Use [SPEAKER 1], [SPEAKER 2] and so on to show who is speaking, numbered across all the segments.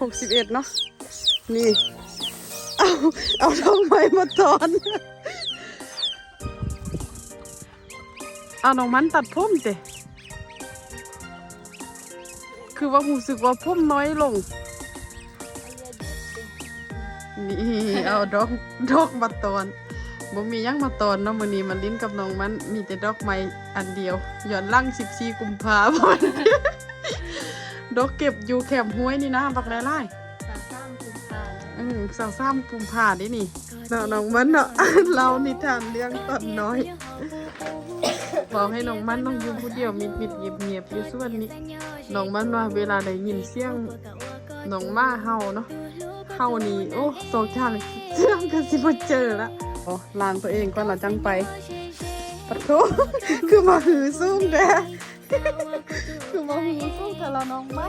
[SPEAKER 1] หกสิบเอ็ดเนาะนี่ เอาเอาดอกไม้มาตอนเอาน้องมันตัดผมเตะคือว่ารู้สึกว่าผมน้อยลง นี่เอาดอกดอกมาตอนบ่มียังมาตอนเนาะมื้อนี้มันลิ้นกับน้องมันมีแต่ดอกไม้อันเดียวย้อนหลัง14กุมภาพันธ์ ดอกเก็บอยู่แคมห้วยนี่นะบักหลาย
[SPEAKER 2] สามสามกุมภา
[SPEAKER 1] ๆอืมสาวซ้ำกุมภานี่นี่เนาะน้องมันเนาะ เรานิทานเรื่องตอนน้อย บอกให้น้องมันต้องอยู่ผู้เดียวมิดมิดๆเงียบเงียบๆอยู่ส่วนนี้น้องมันว่าเวลาได้ยินเสียงน้องมาเฮาเนาะเฮานี่โอ้โซชาเลยเสียงก็สิบ่เจอละอ๋อล้างตัวเองก่อนเราจังไปปะโถ คือมาหือซุ่มแด คือมา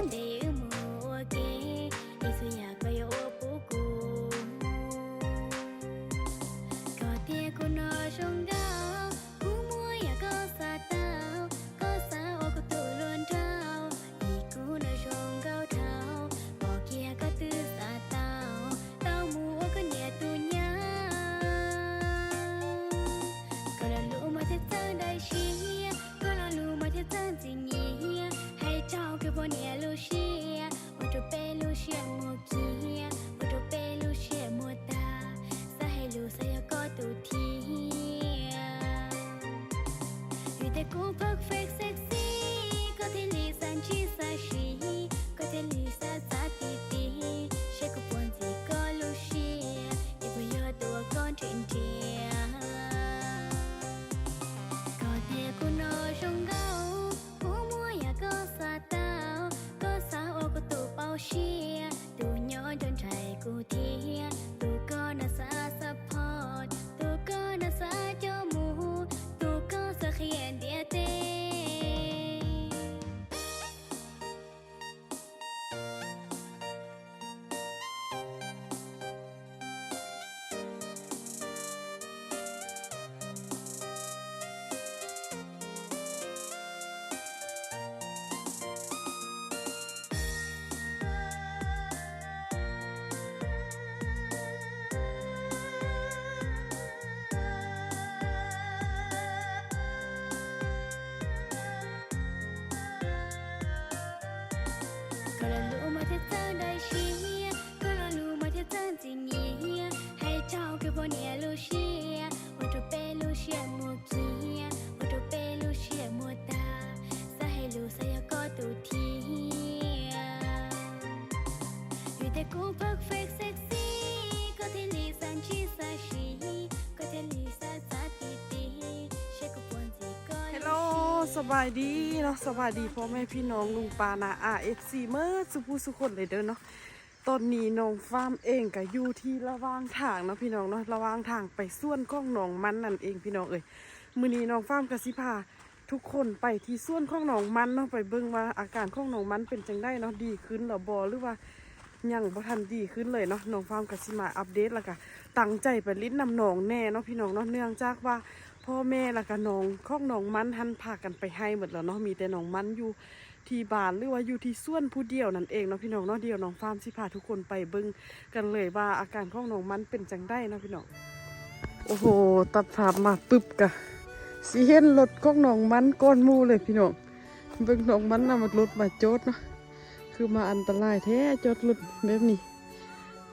[SPEAKER 3] ส
[SPEAKER 1] บายดีเนาะสบายดีพ่อแม่พี่น้องลุงปานาอาเอฟซีเมื่อสุภูสุคนเลยเด้อเนาะตอนนี้น้องฟาร์มเองก็อยู่ที่ระว่างทางเนาะพี่น้องเนาะระว่างทางไปส่วนข้องหนองมันนั่นเองพี่น้องเอ้ยมือนี้น้องฟาร์มกสิพาทุกคนไปที่ส่วนข้องหนองมันเนาะไปเบิ่งว่าอาการข้องหนองมันเป็นจังได้เนาะดีขึ้นหรือบ่หรือว่ายังบ่ทันดีขึ้นเลยเนาะน้องฟาร์มกสิมาอัปเดตแล้วก็ตั้งใจไปลิ้นนำหนองแน่เนาะพี่น้องเนาะเนื่องจากว่า พ่อแม่แล้วก็น้องข้องน้องมันหันพากันไปให้หมดแล้วเนาะมีแต่น้องมันอยู่ที่บ้านหรือว่าอยู่ที่ส่วนผู้เดียวนั่นเองเนาะพี่น้องเนาะเดียวน้องฟาร์มสิพาทุกคนไปเบิ่งกันเลยว่าอาการข้องน้องมันเป็นจังได้เนาะพี่น้องโอ้โหตัดภาพมาปึ๊บกะสิเห็นรถข้องน้องมันก้อนมูเลยพี่น้องเบิ่งน้องมันนำรถมาโจดเนาะคือมาอันตรายแท้โจดรถแบบนี้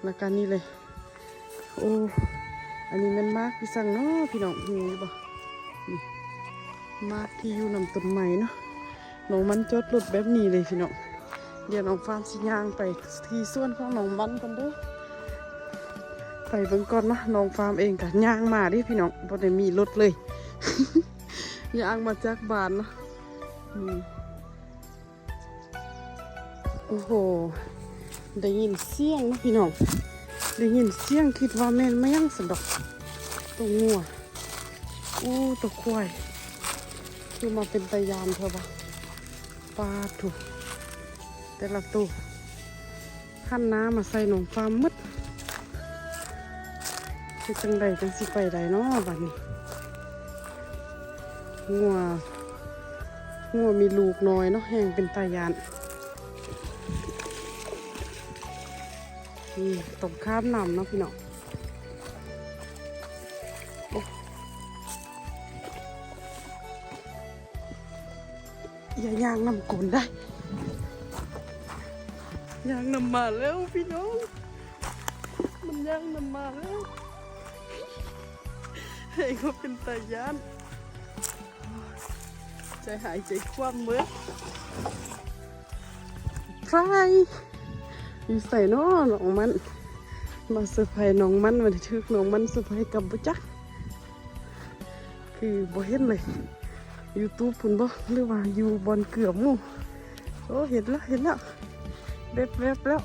[SPEAKER 1] แล้วกันนี่เลยโอ้อันนี้มันมากพี่สั่งเนาะพี่น้องมีบ่นี่ มากที่อยู่นำต้นไม้เนาะน้องมันจดรถแบบนี้เลยพี่น้องเดี๋ยวน้องฟาร์มสิย่างไปที่ส่วนของน้องมันกันเด้อไปเบิ่งก่อนนะน้องฟาร์มเองก็ย่างมาดิพี่น้องบ่ได้มีรถเลยย่างมาจากบ้านเนาะโอ้โหได้ยินเสียงนะพี่น้องได้ยินเสียงคิดว่าแม่นไม่ยังสะดอกตัวงัวโอ้ตัวควาย คือมาเป็นตายานเถอะปะปลาถูกแต่ละตัวขั้นน้ำมาใส่หนองฟาร์มมืดคือจังใดจังสิไปใดเนาะบัดนี้งัวงัวมีลูกน้อยเนาะแห้งเป็นตายานนี่ตรงข้ามนำเนาะพี่น้อง อย่าย่างนำกลนได้ย่างนำมาแล้วพี่น้อง มันย่างนำมาแล้ว ให้เขาเป็นตายาน ใจหายใจคว่ำเมื่อใครอยู่ใส่น้อน้องมัน มาเซอร์ไพรส์น้องมันวันที่ทึกน้องมันเซอร์ไพรส์กับบ่จัก คือบ่เห็นเลย ยูทูบพุ่นบ่หรือว่าอยู่บอนเกือบมู่โอ้เห็นแล้วเห็นแล้วเบ็บเบ็บแล้ว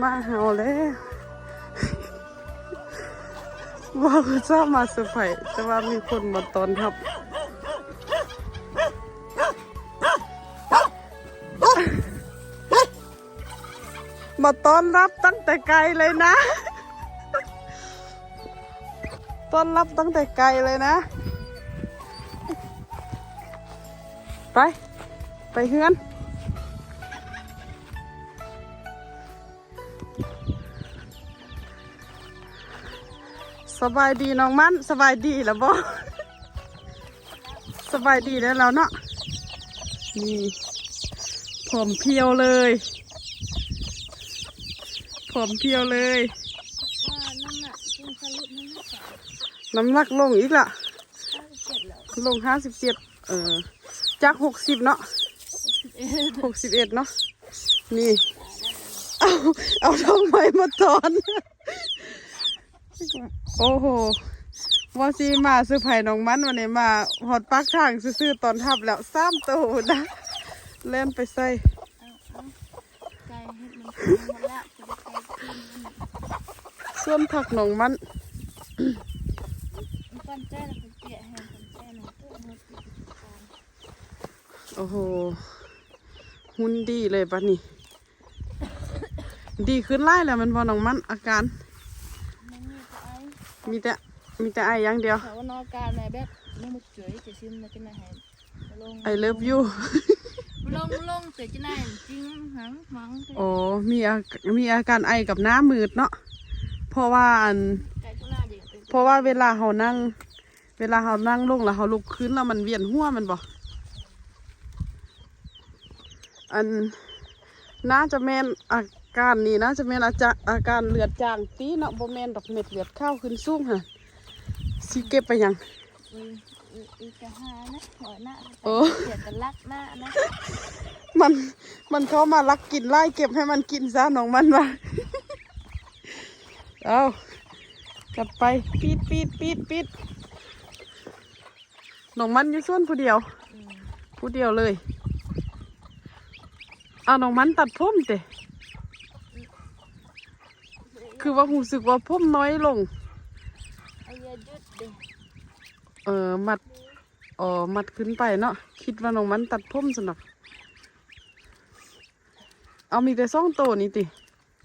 [SPEAKER 1] มาเฮาแล้วว่าเขาจะมาเซอร์ไพรส์แต่ว่ามีคนมาตอนทับมาต้อนรับตั้งแต่ไกลเลยนะ ต้อนรับตั้งแต่ไกลเลยนะ ไป ไปเฮือน สบายดีน้องมันสบายดีแล้วบ่สบายดีแล้วเราเนาะนี่ผมเพียวเลย ผมเพียวเลย
[SPEAKER 2] ว่าน้ำหนักคุณทะลุน้ำหนักสาม
[SPEAKER 1] น้ำหนักลงอีกละ
[SPEAKER 2] ห้าสิบเจ็ดแล้ว
[SPEAKER 1] ลงห้าสิบเจ็ดเออจากหกสิบเนาะ
[SPEAKER 2] เอ็ด
[SPEAKER 1] หกสิบเอ็ดเนาะนี่ เอาเอาทองไม้มาตอน โอ้โหว่าซีมาซื้อไผ่น้องมันวันนี้มาหอดปักทางซื้อๆตอนทับแล้วซ้ำโตนะเล่นไปใส่
[SPEAKER 2] เอาเอาใจให้มันกินหมดแล้วจะได้ใจกินมัน
[SPEAKER 1] ส่วนผักน้องมัน
[SPEAKER 2] มัน ก้อนแจ้แล้วเป็นเปียแห้งเป็นแจ้หนึ่งตัวหมดอีกสาม
[SPEAKER 1] โอ้โห หุ่นดีเลยปะนี่ ดีขึ้นไล่แล้วมันบอน้องมันอาการ
[SPEAKER 2] มันมีแต่ไอ้
[SPEAKER 1] มีแต่ มีแต่ไออย่างเดียว
[SPEAKER 2] เขาว่านอกการในแบบน้ำมุกเฉยจะชิมมาจะไหนให้ลง
[SPEAKER 1] ไอเลิฟยู
[SPEAKER 2] ลงลงเสียจะไหนจริงหังมัง
[SPEAKER 1] โอ้มีอามีอาการไอกับหน้ามืดเนาะเพราะว่าอัน
[SPEAKER 2] ใจทุน่า เด็กเป็น
[SPEAKER 1] เพราะว่าเวลาเขานั่ง เวลาเขานั่งลงแล้วเขาลุกขึ้นแล้วมันเวียนหัวมันบ่อันน่าจะแม่นอาการนี้น่าจะแม่นอาจาอาการเลือดจางตีเนาะบ่แม่นดอกเม็ดเลือดเข้าขึ้นสูงฮะสิเก็บไปหยัง
[SPEAKER 2] อืออืออือกะหานะหัวหน้า
[SPEAKER 1] โอ้
[SPEAKER 2] เสียกันลักหน้านะ
[SPEAKER 1] มันมันเข้ามาลักกินไล่เก็บให้มันกินซะน้องมันว่าเอา กัดไปปีดปีดปีดปีดน้องมันอยู่ส่วนผู้เดียว
[SPEAKER 2] อืม
[SPEAKER 1] ผู้เดียวเลยเอาน้องมันตัดผมเตะคือว่ารู้สึกว่าผมน้อยลง
[SPEAKER 2] ไอ้ยายุดเด็
[SPEAKER 1] เออมัดอ๋อมัดขึ้นไปเนาะคิดว่าน้องมันตัดผมสนับเอามีแต่ซ่องโตวนี่ติ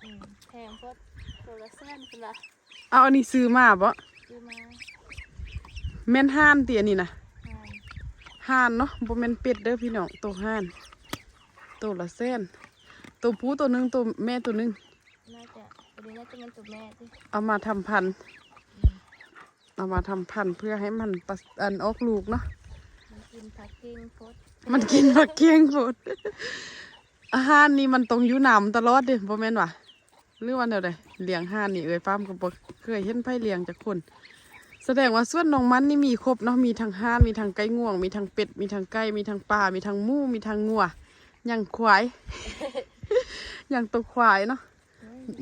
[SPEAKER 2] อืมแพงเพราะตัวละแสนคนละ
[SPEAKER 1] เอาอันนี้ซื้อมาบ่
[SPEAKER 2] ซื้อมา
[SPEAKER 1] แม่นห่านติอันนี้นะ
[SPEAKER 2] หาน
[SPEAKER 1] ห่านเนาะบ่แม่นเป็ดเด้อพี่น้องตัวห่านตัวละแสนตัวผู้ตัวหนึงตัวแม่ตัวหนึง
[SPEAKER 2] น่าจะตัวนี้น่าจะเป็นตัวแม่สิ
[SPEAKER 1] เอามาทำพันธุ์เอามาทำพันธุ์เพื่อให้มันประอันออกลูกเนาะ
[SPEAKER 2] มันกินผักกิ้งโพด
[SPEAKER 1] มันกินผักเคียงโพดอาหารนี่มันต้องอยู่น้ำตลอดเด้บ่แม่นว่ะ หรือว่าแนวใดเลี้ยงห่านนี่เอ้ยป้ามก็บ่เคยเห็นไผเลี้ยงจากคน แสดงว่าส่วนน้องมันนี่มีครบเนาะมีทั้งห่านมีทั้งไก่ง่วง มีทั้งเป็ดมีทั้งไก่มีทั้งปลามีทั้งหมูมีทั้งงัวอย่างควาย อย่างตัวควายเนาะ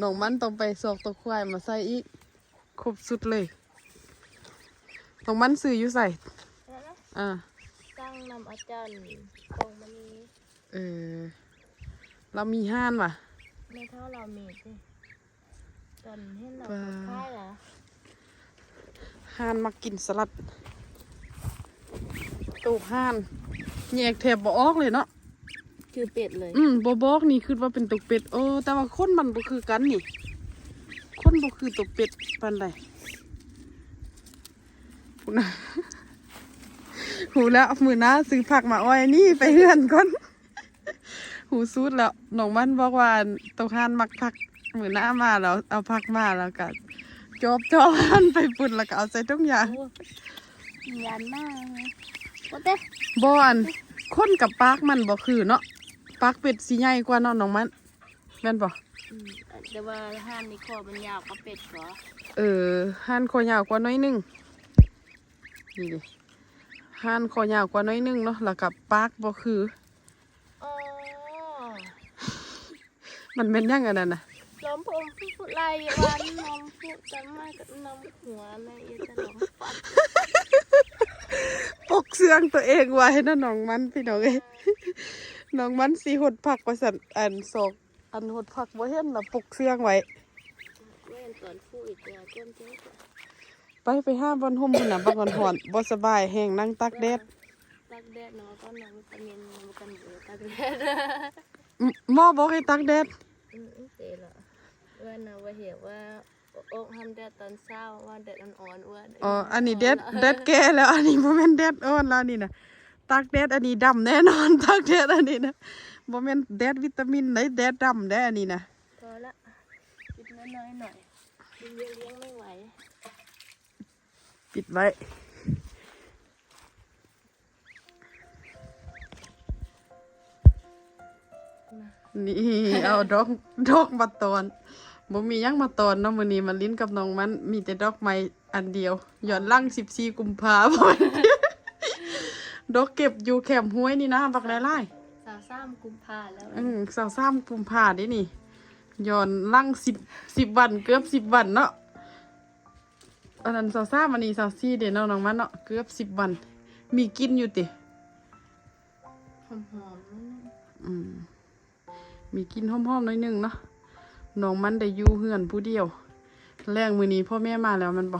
[SPEAKER 1] น้องมันต้องไปสอกตัวควายมาใส่อีกครบสุดเลยน้องมันซื้ออยู่ใส่
[SPEAKER 2] แล้วนะ
[SPEAKER 1] อ่า
[SPEAKER 2] ตั้งนำอาจารย์ตรงมันนี้
[SPEAKER 1] เออเรามีห้านว่ะ
[SPEAKER 2] ไม่เท่าเรามีสิตอนเห็นเรา
[SPEAKER 1] ว้า
[SPEAKER 2] ค่ายเหรอ
[SPEAKER 1] ห้านมากินสลัดตูห้านแยกแถบบ่ออกเลยเนาะ
[SPEAKER 2] คือเป็ดเลย
[SPEAKER 1] อืมบ่บอกนี่คือว่าเป็นตกเป็ดเออแต่ว่าคนมันบ่คือกันนี่ คนบ่คือตกเป็ดปานใดหูนะหูแล้วมือหน้าซื้อผักมาอ้อยนี่ไปเฮือนก่อน หหูซูดแล้วน้องมันบอกว่าตกหานมักพักมือหน้ามาแล้วเอาพักมาแล้วก็จบจอบมันไปปุ่นแล้วก็เอาใส่ทุกอย่าง
[SPEAKER 2] โอ้ยันมากเลยโอ้เต้
[SPEAKER 1] บอนคนกับปากมันบ่คือเนาะปากเป็ดสีใหญ่กว่าเนาะน้องมันแม่นบ่
[SPEAKER 2] อืมแต่ว่าห้านนี่คอมันยาวกว่าเป็ดเหรอ
[SPEAKER 1] เออห่านคอยาวกว่าน้อยหนึงนี่ดิห่านคอยาวกว่าน้อยหนึงเนาะแล้วกับปากบ่คือ
[SPEAKER 2] อ๋อ
[SPEAKER 1] มันเป็นยังไงนั่นน่ะ
[SPEAKER 2] ล้อมผมฟุฟุไลวันน้องฟุจำมากับน้องหัวในเอจะล้อมฟัด
[SPEAKER 1] ปกเสืองตัวเองไว้นะน้องมันพี่น้องเอ้ยน้องมันสีหดผักประสันอันสองอันหดผักบ่เห็นละปกเสืองไว้
[SPEAKER 2] เว้นตอนฟูอีกตัวเจ้มเจ้ม
[SPEAKER 1] ไปไปห้าบอนห่มพุ่นน่ะบักหอนหอนบ่สบายแห้งนั่งตักแดด
[SPEAKER 2] ตักแดดเนาะก็น้องวิตามินน้องกันอยู่ตักแดด
[SPEAKER 1] หมหมอบอกให้ตักแดด
[SPEAKER 2] อืมเจ๋ละว่านะว่าเห็นว่าอกทำแดดตอนเช้าว่าแดดอ่อนๆว่า
[SPEAKER 1] อ๋ออันนี้แดดแดดแก่แล้ว อันนี้บ่แม่นแดดอ่อนแล้วอันนี่น่ะตักแดดอันนี้ดำแน่นอนตักแดดอันนี้นะบ่แม่นแดดวิตามินไหนแดดดำได้อันนี้นะ
[SPEAKER 2] พอละกินน้อยๆหน่อยกินเยอะเลี้ยงไม่ไหว
[SPEAKER 1] ปิดไว้ นี่เอาดอกดอกมาตอนบ่มีหยังมาตอนเนาะมื้อนี้มาลิ้นกับน้องมัน มีแต่ดอกไม้อันเดียวย้อนหลัง14กุมภาพันธ์ดอกเก็บอยู่แคมห้วยนี่นะบักหลาย
[SPEAKER 2] สาวซ้ำกุมภาแล้ว
[SPEAKER 1] ๆอืม23กุมภาเด้นี่ย้อนหลัง10 10วันเกือบ10วันเนาะอันนั้น23อันนี้24เด้เนาะน้องมันเนาะเกือบ10วัน มีกินอยู่ติ
[SPEAKER 2] หอมๆนั่น
[SPEAKER 1] อืม มีกินหอมๆหน่อยหนึงเนาะน้องมันได้อยู่เฮือนผู้เดียว แรงมือนี้พ่อแม่มาแล้วมันบ่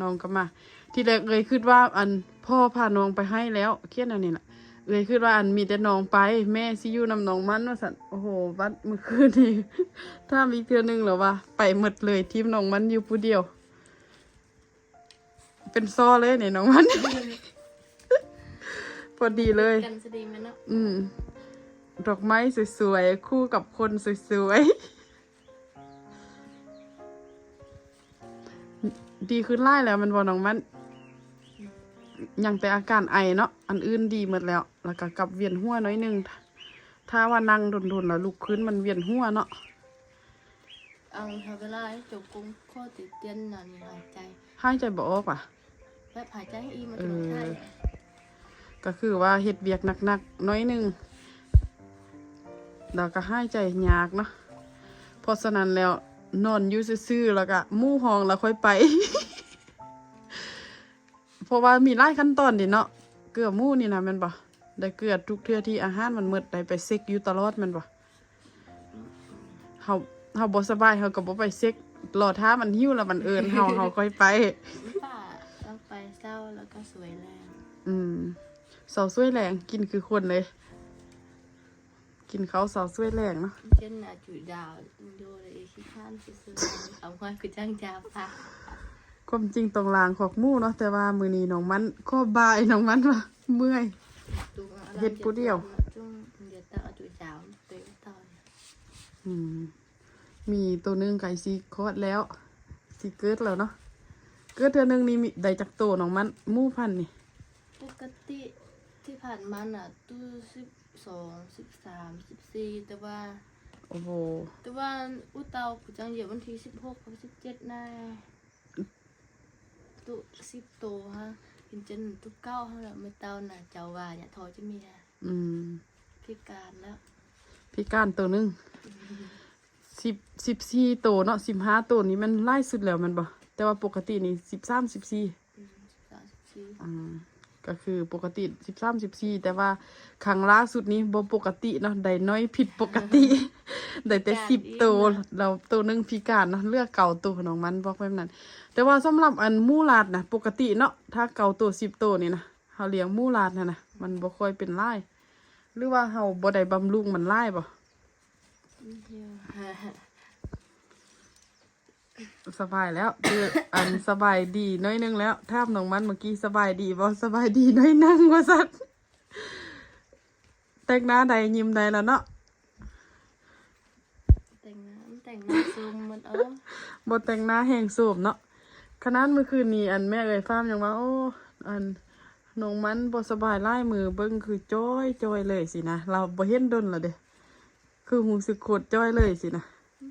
[SPEAKER 1] น้องก็มา ที่แรกเอ่ยคิดว่าอันพ่อพาน้องไปให้แล้วเครียดอันนี้ล่ะเอ่ยคิดว่าอันมีแต่น้องไป แม่สิอยู่นำน้องมันว่าซั่นโอ้โหวัดเมื่อคืนนี้ถ้ามีเทื่อหนึงแล้วว่าไปหมดเลยทีมน้องมันอยู่ผู้เดียว เป็นซ้อเลยเนี่ยน้องมัน พอดีเลย
[SPEAKER 2] กันสดีไหมเนาะ
[SPEAKER 1] อืม ดอกไม้สวยๆ คู่กับคนสวยๆ ดีขึ้นไล่แล้วมันบอน้องมันยังแต่อาการไอเนาะอันอื่นดีหมดแล้ว แล้วก็กลับเวียนหัวน้อยหนึง ถ้าว่านั่งโดนๆแล้วลุกขึ้นมันเวียนหัวเนาะ
[SPEAKER 2] เอาทำเวลาให้จบกุ้งข้อติดเตียนนานหายใจ
[SPEAKER 1] หายใจบ่ออกว่ะ
[SPEAKER 2] แบบหายใจให้อีมัน
[SPEAKER 1] เอ
[SPEAKER 2] ถึง
[SPEAKER 1] อ
[SPEAKER 2] ใช่
[SPEAKER 1] ก็คือว่าเฮ็ดเบียกหนักๆน้อยหนึง แล้วก็หายใจยากเนาะเพราะฉะนั้นแล้วนอนอยู่ซื่อๆแล้วก็มู่ห้องแล้วค่อยไป เพราะว่ามีหลายขั้นตอนดิเนาะเกลือหมู่นี่นะแมันบ่ได้เกลือทุกเทื่อที่อาหารมันหมดได้ไปเซ็กอยู่ตลอดแมันบ่เฮาเฮาบ่สบายเฮาก็บ่ไปเซ็กรอท้ามันหิวแล้วมันเอิ้นเฮาเฮาค่อยไป
[SPEAKER 2] ป้าต้องไปเศร้าแล้วก็สวยแรง
[SPEAKER 1] อืมเสาช่วยแรงกินคือคนเลย กินเขาวเสาช่วยแรงเนาะ
[SPEAKER 2] เช่นน่ะจุดดาวดูเลยขี้ข้านซื้อๆเอาไว้คือจ้างจาป้า
[SPEAKER 1] ความจริงตรงลางขอกหมู่เนาะแต่ว่ามือนี้น้องมันก็บายน้องมันว่าเมื่อยเฮ็ดผู้เดียว
[SPEAKER 2] จุ้งเดี๋ยวต้องเอาจุดดาวไปต่อ
[SPEAKER 1] อืมมีตัวหนึงไก่ซีคลอดแล้วซีเกิดแล้วเนาะเกิดเทื่อหนึงนี่มีได้จากโตน้องมันหมู่พันธุ์นี่
[SPEAKER 2] ปกติที่ผ่านมาน่ะตู้สิบ สองสิบสามสิบสี่แต่ว่า
[SPEAKER 1] โอ้โห
[SPEAKER 2] แต่ว่าอุเตาผู้จังเหยียบวันที่สิบหกกับสิบเจ็ดนายตุสิบโตฮะกินจนตุเก้าฮะแล้วไม่เตาน่ะเจ้าว่าเนี่ยทอจะมีฮะ
[SPEAKER 1] อืม
[SPEAKER 2] พิการแล้ว
[SPEAKER 1] พิการตัวหนึงสิบสิบสี่โตวเนาะสิบห้าตัวนี้มันไล่สุดแล้วแมันบ่แต่ว่าปกตินี่สิบสามสิบสี่
[SPEAKER 2] อืมสิบสามสิบสี่
[SPEAKER 1] อืม ก็คือปกติสิบสามสิบสี่แต่ว่าครั้งล่าสุดนี้บ่ปกติเนาะได้น้อยผิดปกติ ได้แต่สิบตัวเราตัวหนึงพิการเนาะเลือกเก่าตัวของมันบอกแบบนั้น แต่ว่าสำหรับอันหมูลาดนะปกติเนาะถ้าเก่าตัวสิบตัวนี่นะเขาเลี้ยงหมูลาดนะนะมันบ่ค่อยเป็นไล่หรือว่าเขาบ่ได้บำรุงมันไล่บ่
[SPEAKER 2] เดียว
[SPEAKER 1] สบายแล้วคืออันสบายดีน้อยหนึงแล้วถามน้องมันเมื่อกี้สบายดีบ่สบายดีน้อยหนึงว่าซั่นแต่งหน้าใดยิ้มใดแล้วเนาะ
[SPEAKER 2] แต่งหน้าซุมมันเออ
[SPEAKER 1] บ่แต่งหน้าแห้งสูบเนาะขนาดเมื่อคืนนี้อันแม่เอ่ยฟ้ามยังว่าโอ้อันน้องมันบ่สบายไล่มือเบิ่งคือจ้อยจ้อยเลยสินะเราบ่เห็นดนและเด้คือหูสึกโคตรจ้อยเลยสินะ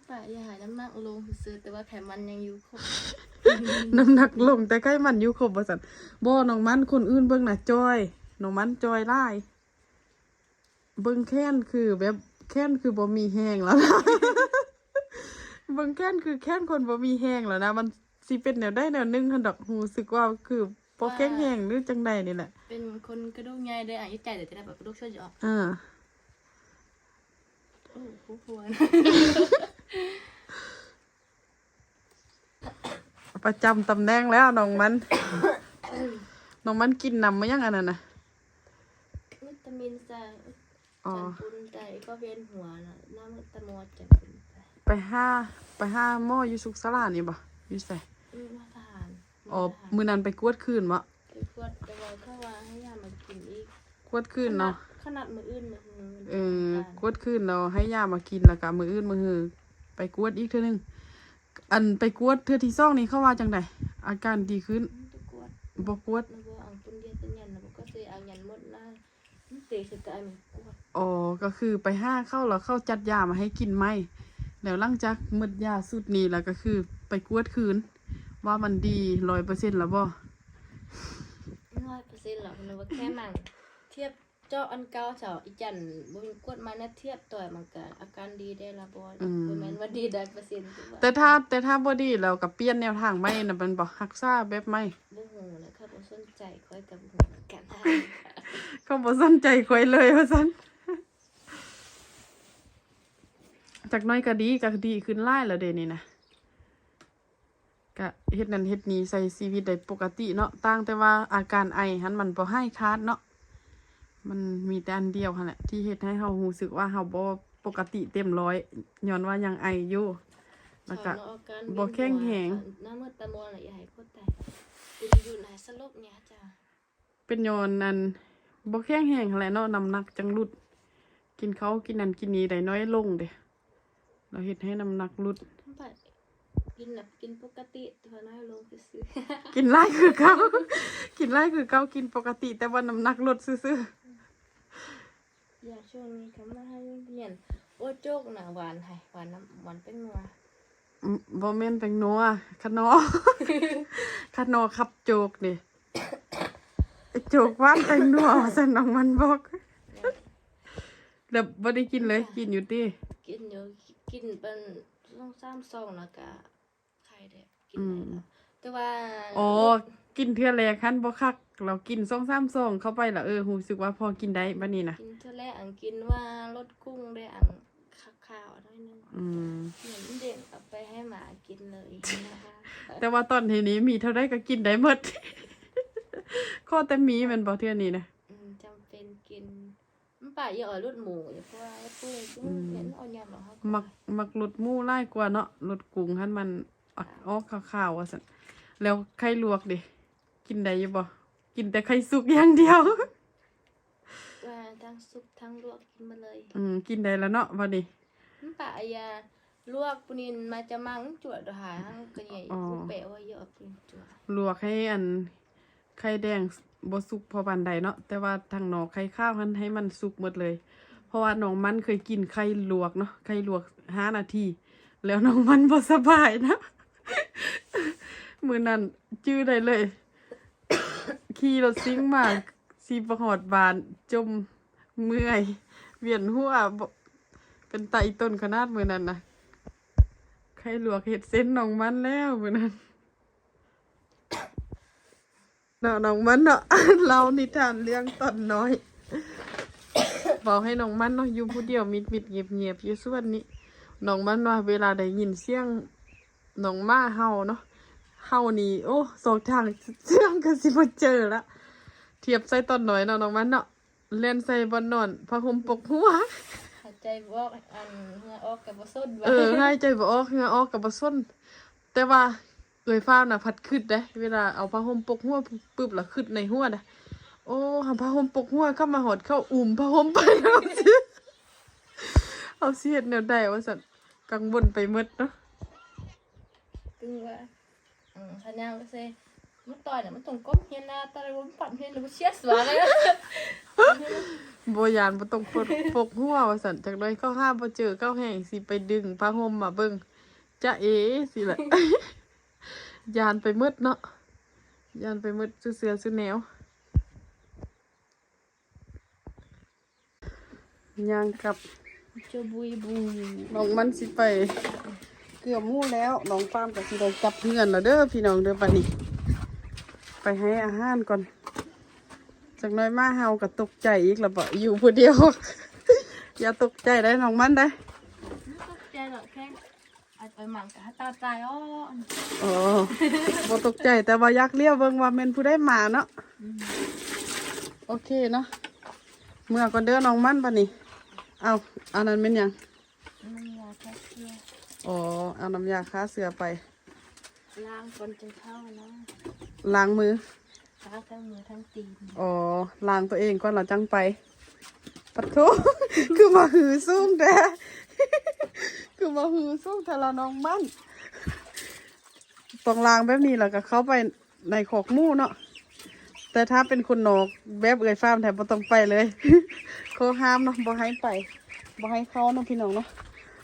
[SPEAKER 2] ป่าอย่าหายน้ำหนักลงซื้อๆแต่ว่าไขมันยังอยู่ครบ
[SPEAKER 1] น้ำหนักลงแต่ใกล้มันอยู่ครบว่าซั่นบ่น้องมันคนอื่นเบิ่งน่ะจ้อยน้องมันจ้อยไล่เบิ่งแค้นคือแบบแค้นคือบ่มีแห้งแล้วนะเบิ่งแค้นคือแค้นคนบ่มีแห้งแล้วนะมันสิเป็นแนวได้แนวหนึงหั่นดอกหูสึกว่าคือบ่แข็งแห้งหรือจังใดนี่แหละ
[SPEAKER 2] เป็นคนกระดูกใหญ่ได้อายุใจแต่จะได้แบบกระดูกช่วยจะออก
[SPEAKER 1] อ่า
[SPEAKER 2] โอ้ผู้พวน
[SPEAKER 1] ประจำตำแหน่งแล้วน้องมัน น้องมันกินนำมายังอันนั้นน่ะ
[SPEAKER 2] วิตามินใส่
[SPEAKER 1] อ๋อ
[SPEAKER 2] จันปุนใจก็เวียนหัวน่ะน้ำตะมอดจันปุนใจ
[SPEAKER 1] ไปห้าไปห้าหม้ออยู่สุกสลานี่บ่อยู่ไส
[SPEAKER 2] อืมมาทหาร
[SPEAKER 1] อ๋อมื้อนั้นไปกวดคืนบ่
[SPEAKER 2] ไปกวดแต่ว่าเข้าว่าให้ยามากินอีก
[SPEAKER 1] กวดคืนเนาะ
[SPEAKER 2] ขนาดมืออื่นเนี่ยมือ
[SPEAKER 1] เออกวดคืนเราให้ยามากินแล้วก็มื้ออื่นมื้อหือ ไปกวดอีกเทื่อนึงอันไปกวดเทื่อที่สองนี่เขาว่าจังไดอาการดีขึ้น
[SPEAKER 2] ตะกวด
[SPEAKER 1] บ่กวด
[SPEAKER 2] นะบ่เอาปุนเดียตันยันนะบ่ก็เสียเอายันหมดนะมันเตะสกายมันกวด
[SPEAKER 1] อ๋อก็คือไปห้าเข้าแล้วเข้าจัดยามาให้กินไหมแล้วหลังจากหมดยาสุดนี้แล้วก็คือไปกวดคืน ว่ามันดี100%แล้วบ่
[SPEAKER 2] ร้อยเปอร์เซ็นต์หรอกมันว่าแค่มันเทียบ เจาะอันเก่าเจ้าอีจันบ่มีกวดมานะเทียบต่อยมันก็อาการดีได้ละบ่บ่แม่นว่าดีได้เปอร์เซ็นต์ถือว่า
[SPEAKER 1] แต่ถ้าแต่ถ้าบ่ดีแล้วก็เปลี่ยนแนวทางใหม่น่ะมันบ่รักษาแบบใหม่
[SPEAKER 2] บ่ฮู้เลยค่ะบ่สนใจค่อยกับบ่ฮู้กันทาง
[SPEAKER 1] เขาบ่สนใจข่อยเลยว่าซั่นจากน้อยก็ดีก็ดีขึ้นหลายแล้วเด้นี่นะก็เฮ็ดนั่นเฮ็ดนี้ใส่ชีวิตได้ปกติเนาะต่างแต่ว่าอาการไอหันมันบ่ให้คาดเนาะ มันมีแต่อันเดียวหั่นแหละที่เฮ็ดให้เฮารู้สึกว่าเฮาบ่ปกติเต็มร้อยย้อนว่ายังไออยู่แล้วก็
[SPEAKER 2] สอนอาการ
[SPEAKER 1] บ่แข็งแรง
[SPEAKER 2] น้ำมืดตะมอน่ะอย่าให้คนตายอยู่อยู่ไหนสลบเนี่ยจ้ะ
[SPEAKER 1] เป็นย้อนนั่นบ่แข็งแรงหั่นแหละเนาะน้ำหนักจังลุด กินเขาวกินนั่นกินนี้ได้น้อยลงเด้เราเฮ็ดให้น้ำหนักลุด
[SPEAKER 2] ไปกินแบบกินปกติตัวน้อยลงซื่อ
[SPEAKER 1] กินไล่คือเก่า กินไล่คือเก่ากินปกติแต่ว่าน้ำหนักลดซื่อ
[SPEAKER 2] ๆ อย่าช่วงนี้คำว่าให้เปลี่ยนโอ้โจกหนาหวานให้หวานน้ำหวานเป็นนัว
[SPEAKER 1] ๆอืมบ่แม่นแตงนัวขนอขนอขับโจกนี่ไอ้โจกว่านแตงนัวว่าซั่นน้องมันบอกแล้วบ่ได้กินเลย กินอยู่ติ
[SPEAKER 2] กินอยู่กินเป็นต้องสามซองแล้วก็ไข่เด็กกินได้แล้วแต่ว่า
[SPEAKER 1] อ๋อ กินเทื่อแรกคันบ่คัก เรากิน2-3ซองเข้าไปแล้วเออรู้สึกว่าพอกินได้บัดนี้นะ
[SPEAKER 2] กินเท่าแรกอันกินว่าลดกุ้งได้อันข้าวๆหน่อยนึง
[SPEAKER 1] อืม
[SPEAKER 2] เหมือนเด็กเอาไปให้หมากินเลยนะคะ
[SPEAKER 1] แต่ว่าตอนทีนี้มีเท่าไดก็กินได้หมด ข้อแต่มีแมันบ่เทื่อนี้นะ
[SPEAKER 2] อืมจำเป็นกินมันป่าอย่าอ่อยรดหมูอย่าเพราะว่าปุ้ยกุ้งเห็นเอายำเหรอครับ
[SPEAKER 1] มักมักลดหมู่หลายกว่าเนาะลดกุ้งหันมันออกออกขาวๆว่าซั่นแล้วไข่ลวกดิ กินได้อยู่บ่กินแต่ไข่สุกอย่างเดียว
[SPEAKER 2] ว่าทั้งซุปทั้งลวกกินมาเลย
[SPEAKER 1] อืมกินได้แล้วเนาะบัดนี้
[SPEAKER 2] มันป่าอย่าลวกปุนินมาจะมังจวดหาทั้งกระใหญ่
[SPEAKER 1] อ๋อ
[SPEAKER 2] ผู้เปะว่าเยอะปุนินจวด
[SPEAKER 1] ลวกให้อันไข่แดงบ่สุกพอปานใดเนาะแต่ว่าทางหนอกไข่ข้าวหันให้มันสุกหมดเลย เพราะว่าน้องมันเคยกินไข่ลวกเนาะไข่ลวกห้านาที แล้วน้องมันบ่สบายนะ มื้อนั้นจื้อได้เลย ขี่รถซิ่งมาสีประหอดบาน จมเมื่อย เวียนหัวเป็นไตต้นขนาดมือนั้นนะไข่ลวกเฮ็ดเส้นน้องมันแล้วมือนั้นเนาะน้องมันเนาะเรานิทานเรื่องตอนน้อย บอกให้น้องมันเนาะอยู่ผู้เดียวมิดมิดเงียบเงียบอยู่ส่วนนี้น้องมันว่าเวลาได้ยินเสียงน้องมาเห่าเนาะ เห่านี่โอ้สองทางเสียงก็สิบ่เจอละเทียบใส่ตอนน้อยเนาะน้องมันเนาะเล่นใส่บอนนอนผ้าห่มปกหัว
[SPEAKER 2] หายใจบอกอันเหงื่อออกกับบ่ส้น
[SPEAKER 1] เออหายใจบ่ออกเหงื่อออกกับบ่ส้นแต่ว่าเอ่ยฟ้าวน่ะพัดขึ้นเด้เวลาเอาผ้าห่มปกหัวปึ๊บแล้วขึ้นในหัวเด้โอ้หาผ้าห่มปกหัวเข้ามาหอดเข้าอุ่มผ้าห่มไปเอาสิเอาสิเฮ็ดแนวใดว่าซั่นกังวลไปหมดเนาะ
[SPEAKER 2] กึ่งว่าอืม คันยังก็เซมันต่อยน่ะมันตรงก้มเฮียนหน้าตาเลยว่ามันปัดเฮียนหรือว่าเชียสวะเลย
[SPEAKER 1] บ่ยานบ่ต้องปลดปกหัวว่าซั่นจักหน่อยเข้าห้ามบ่เจอเข้าแห้งสิไปดึงผ้าห่มมาเบิ่งจะเอสิล่ะยานไปหมดเนาะยานไปหมดซื้อเสือซื้อแนวย่างกลับ
[SPEAKER 2] เจอบุยบุย
[SPEAKER 1] น้องมันสิไป เกือบหมู่แล้วน้องฟาร์มกับสิได้กลับเพื่อนแล้วเด้อพี่น้องเด้อบัดนี้ ไปให้อาหารก่อนจากหน้อยมาเฮาก็ตกใจอีกแล้วบ่อยู่ผู้เดียว อย่าตกใจได้น้องมันได้
[SPEAKER 2] ตกใจหรอกแค่อาจไปหมั่งกับตาตายอ้อ
[SPEAKER 1] อ๋อบ่ตกใจแต่ว่าอยากเลี้ยวเบิ่งว่าแม่นผู้ได้มาเนาะโอเคเนาะเมื่อก่อนเด้อน้องมันบัดนี้เอาอันนั้นเป็นหยัง
[SPEAKER 2] มันยาแค่เชื่อ
[SPEAKER 1] อ๋อ เอาน้ำยาฆ่าเสือไป
[SPEAKER 2] ล้างก่อนจะเข้านะ
[SPEAKER 1] ล้างมือ
[SPEAKER 2] ล้างทั้งมือทั้งตีน
[SPEAKER 1] อ๋อ ล้างตัวเองก่อนเราจังไป ปัดโทคือมาหือซุ่มแต่คือมาหือซุ่มแต่ละน้องมันต้องล้างแบบนี้แล้วก็เข้าไปในขอกหมู่เนาะ แต่ถ้าเป็นคนนอกแบบเอ่ยฟาร์มแถมบ่ต้องไปเลย เขาห้ามเนาะบ่ให้ไปบ่ให้เข้าเนาะพี่น้องเนาะ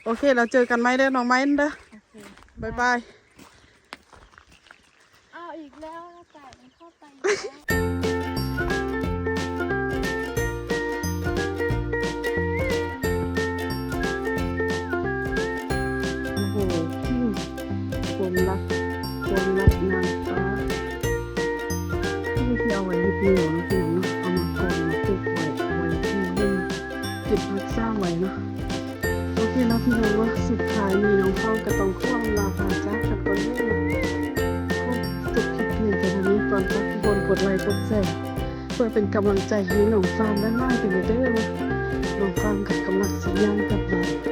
[SPEAKER 1] โอเค เราเจอกันไหมเด้อน้องไม้เด้อ
[SPEAKER 2] โอเค
[SPEAKER 1] บายบาย
[SPEAKER 2] อ้าวอีกแล้วนะไก่มันเข้าไปอีกแล้ว
[SPEAKER 1] โอ้โหอืมความรักความรักนางฟ้าที่ที่เอาไว้ยึดเหนี่ยว พี่น้องว่าสุดท้ายมีน้องเข้าก็ต้องควงลาพาจากกันก่อนเลยเนาะขอจบคลิปเพียงแต่นี้ตอนฝากทุกคนกดไลค์กดแชร์เพื่อเป็นกำลังใจให้น้องฟาร์มและน้าเป็นเด้อน้องฟาร์มกับกำลังสัญญากับเรา